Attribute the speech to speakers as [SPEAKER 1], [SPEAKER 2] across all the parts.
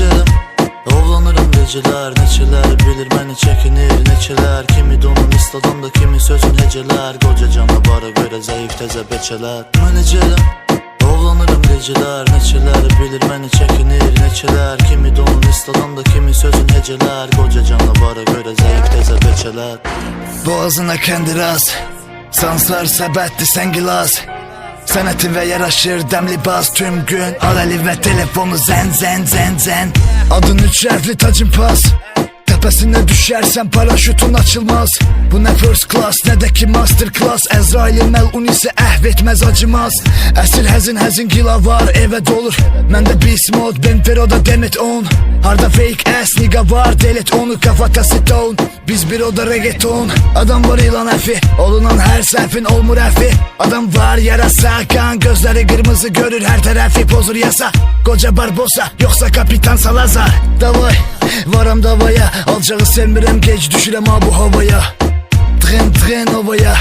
[SPEAKER 1] Menajerim Ovlanırım geceler neçeler Bilir beni çekinir neçeler Kimi donun istadan da kimi sözün heceler. Koca canavara göre zayıf teze beçeler. Menajerim Ovlanırım geceler neçeler Bilir beni çekinir neçeler Kimi donun istadan da kimi sözün heceler. Koca canavara göre zayıf teze beçeler.
[SPEAKER 2] Boğazına kendi raz Sansar sebetli sen gilas Senetin ve yaraşır demli baz tüm gün. Aleli ve telefonu zen zen zen zen. Adın üç harfli tacın pas Tepesine düşersen paraşütün açılmaz. Bu ne first class ne de ki master class. Ezrail'in melun ise ehvetmez acımaz. Esir hezin hezin gila var eve dolur. Mende beast mode ben feroda demet on. Harda fake ass nigga var delet onu kafatası stone. Biz bir oda reggaeton. Adam var ilan efi Olunan her sefin olmur efi Adam var yarasa kan Gözleri kırmızı görür her tarafı pozur yasa. Koca Barbosa yoksa Kapitan Salazar. Davay varam davaya Alacağı semirem geç düşürem ha bu havaya. Tren tren havaya.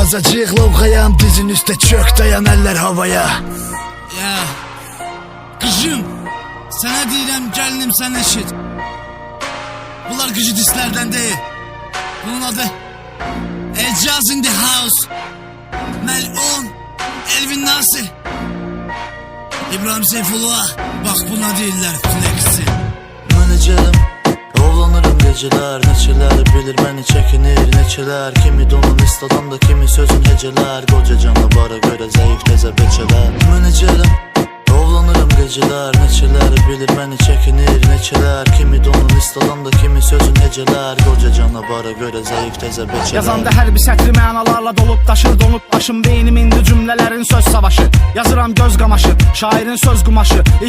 [SPEAKER 2] Azacık lovkayam dizin üstte çök dayan eller havaya.
[SPEAKER 3] Ya Kızım Sana deyirəm gəlinim sən eşit. Bunlar gücü dislərdən deyil Bunun adı Ecaz in the house. Melun Elvin Nasir. İbrahim Seyfullah Bak buna deyirlər flexi.
[SPEAKER 1] Menajerim geceler neçeler Bilir beni çekinir neçeler Kimi donun istadan da kimi sözün heceler Koca canavara göre zayıf teze beçeler. Menajerim Ovlanırım geceler neçeler Bilir beni çekinir neçeler Kimi donun istadan da kimi sözün heceler Koca canavara göre zayıf teze beçeler.
[SPEAKER 4] Yazanda hər bir sətri mənalarla dolub daşır Donub başım. Beynim indi cümlələrin söz savaşı. Yazıram göz qamaşı, şairin söz qumaşı